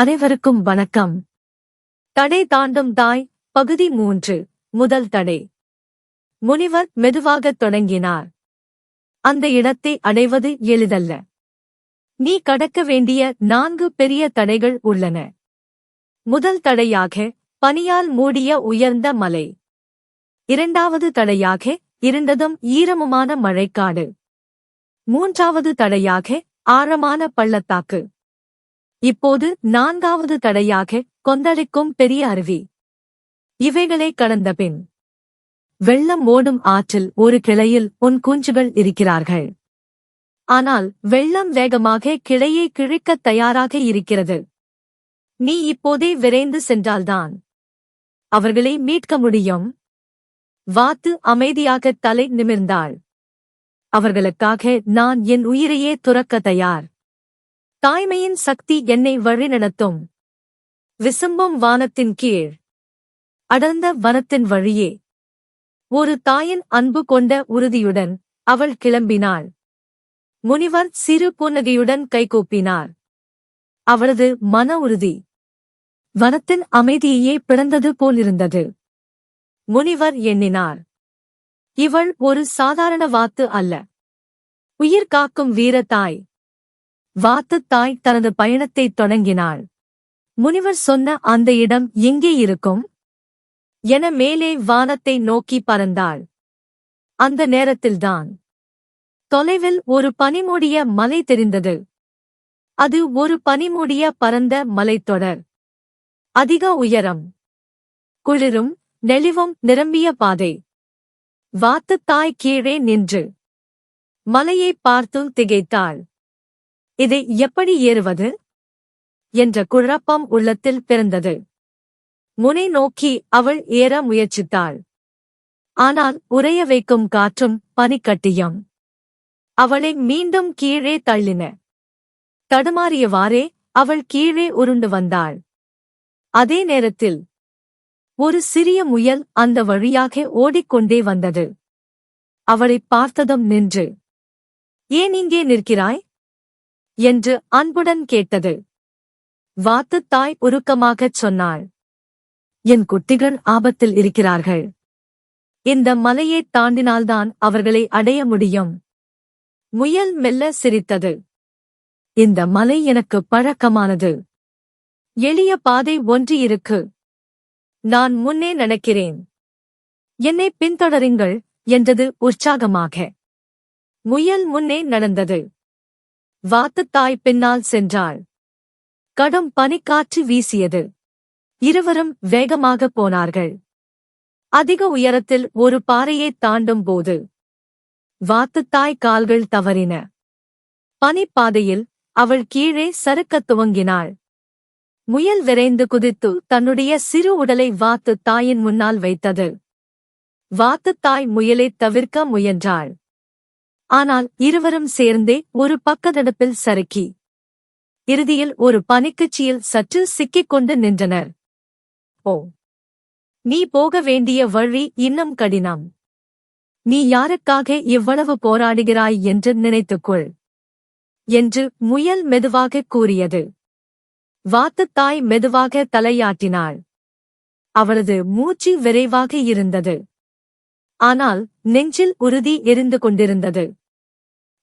அனைவருக்கும் வணக்கம். தடை தாண்டும் தாய் பகுதி மூன்று முதல் தடை. முனிவர் மெதுவாகத் தொடங்கினார். அந்த இடத்தை அடைவது எளிதல்ல. நீ கடக்க வேண்டிய நான்கு பெரிய தடைகள் உள்ளன. முதல் தடையாக பனியால் மூடிய உயர்ந்த மலை. இரண்டாவது தடையாக இருண்டதும் ஈரமுமான மழைக்காடு. மூன்றாவது தடையாக ஆழமான பள்ளத்தாக்கு. இப்போது நான்காவது தடையாக கொந்தளிக்கும் பெரிய அருவி. இவைகளை கடந்த பின் வெள்ளம் ஓடும் ஆற்றில் ஒரு கிளையில் உன் குஞ்சுகள் இருக்கிறார்கள். ஆனால் வெள்ளம் வேகமாக கிளையை கிழிக்கத் தயாராக இருக்கிறது. நீ இப்போதே விரைந்து சென்றால்தான். அவர்களை மீட்க முடியும். வாத்து அமைதியாக தலை நிமிர்ந்தாள். அவர்களுக்காக நான் என் உயிரையே துறக்க தயார். தாய்மையின் சக்தி என்னை வழிநடத்தும். விசும்பும் வானத்தின் கீழ். அடர்ந்த வனத்தின் வழியே. ஒரு தாயின் அன்பு கொண்ட உறுதியுடன் அவள் கிளம்பினாள். முனிவர் சிறு புன்னகையுடன் கைகூப்பினார் அவளது மன உறுதி. வனத்தின் அமைதியையே பிறந்தது போலிருந்தது. முனிவர் எண்ணினார். இவள் ஒரு சாதாரண வாத்து அல்ல. உயிர் காக்கும் வீரத்தாய் வாத்துத் தாய் தனது பயணத்தை தொடங்கினாள். முனிவர் சொன்ன அந்த இடம் எங்கே இருக்கும்? என மேலே வானத்தை நோக்கி பறந்தாள். அந்த நேரத்தில்தான். தொலைவில் ஒரு பனிமூடிய மலை தெரிந்தது. அது ஒரு பனிமூடிய பரந்த மலைத்தொடர். அதிக உயரம். குளிரும் நெளிவும் நிரம்பிய பாதை. வாத்துத் தாய் கீழே நின்று. மலையைப் பார்த்தும் திகைத்தாள். இதை எப்படி ஏறுவது? என்ற குழப்பம் உள்ளத்தில் பிறந்தது. முனை நோக்கி அவள் ஏற முயற்சித்தாள். ஆனால் உறைய வைக்கும் காற்றும் பனிக்கட்டியம் அவளை மீண்டும் கீழே தள்ளின. தடுமாறியவாறே அவள் கீழே உருண்டு வந்தாள். அதே நேரத்தில் ஒரு சிறிய முயல் அந்த வழியாக ஓடிக்கொண்டே வந்தது. அவளைப் பார்த்ததும் நின்று ஏன் இங்கே நிற்கிறாய்? என்று அன்புடன் கேட்டது. வாத்துத் தாய் உருக்கமாகச் சொன்னாள். என் குட்டிகள் ஆபத்தில் இருக்கிறார்கள். இந்த மலையைத் தாண்டினால்தான் அவர்களை அடைய முடியும். முயல் மெல்ல சிரித்தது. இந்த மலை எனக்கு பழக்கமானது. எளிய பாதை ஒன்று இருக்கு. நான் முன்னே நடக்கிறேன் என்னை பின்தொடருங்கள் என்றது உற்சாகமாக. முயல் முன்னே நடந்தது. வாத்துத்தாய் பின்னால் சென்றாள். கடும் பனிக்காற்று வீசியது. இருவரும் வேகமாக போனார்கள். அதிக உயரத்தில் ஒரு பாறையைத் தாண்டும் போது வாத்துத்தாய் கால்கள் தவறின. பனிப்பாதையில் அவள் கீழே சறுக்கத் துவங்கினாள். முயல் விரைந்து குதித்து தன்னுடைய சிறு உடலை வாத்து தாயின் முன்னால் வைத்தது. வாத்துத் தாய் முயலைத் தவிர்க்க முயன்றாள். ஆனால் இருவரும் சேர்ந்தே ஒரு பக்கதடுப்பில் சறுக்கி. இறுதியில் ஒரு பனிக்குச்சியில் சற்று சிக்கிக் கொண்டு நின்றனர். ஓ! நீ போக வேண்டிய வழி இன்னும் கடினம். நீ யாருக்காக இவ்வளவு போராடுகிறாய் என்று நினைத்துக்கொள் என்று முயல் மெதுவாகக் கூறியது. வாத்துத்தாய் மெதுவாக தலையாட்டினாள். அவளது மூச்சு விரைவாக இருந்தது. ஆனால் நெஞ்சில் உறுதி எரிந்து கொண்டிருந்தது.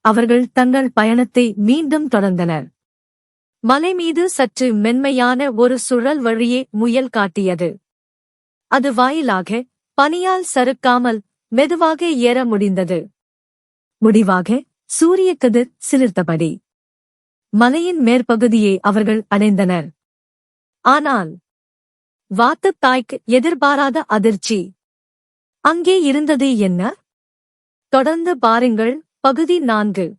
அவர்கள் தங்கள் பயணத்தை மீண்டும் தொடர்ந்தனர். மலை மீது சற்று மென்மையான ஒரு சுழல் வழியே முயல் காட்டியது. அது வாயிலாக பனியால் சறுக்காமல் மெதுவாக ஏற முடிந்தது. முடிவாக சூரிய கதிர் சிலிர்த்தபடி மலையின் மேற்பகுதியை அவர்கள் அடைந்தனர். ஆனால் வாத்து தாய்க்கு எதிர்பாராத அதிர்ச்சி. அங்கே இருந்தது என்ன? தொடர்ந்து பாருங்கள். பகுதி நான்கு.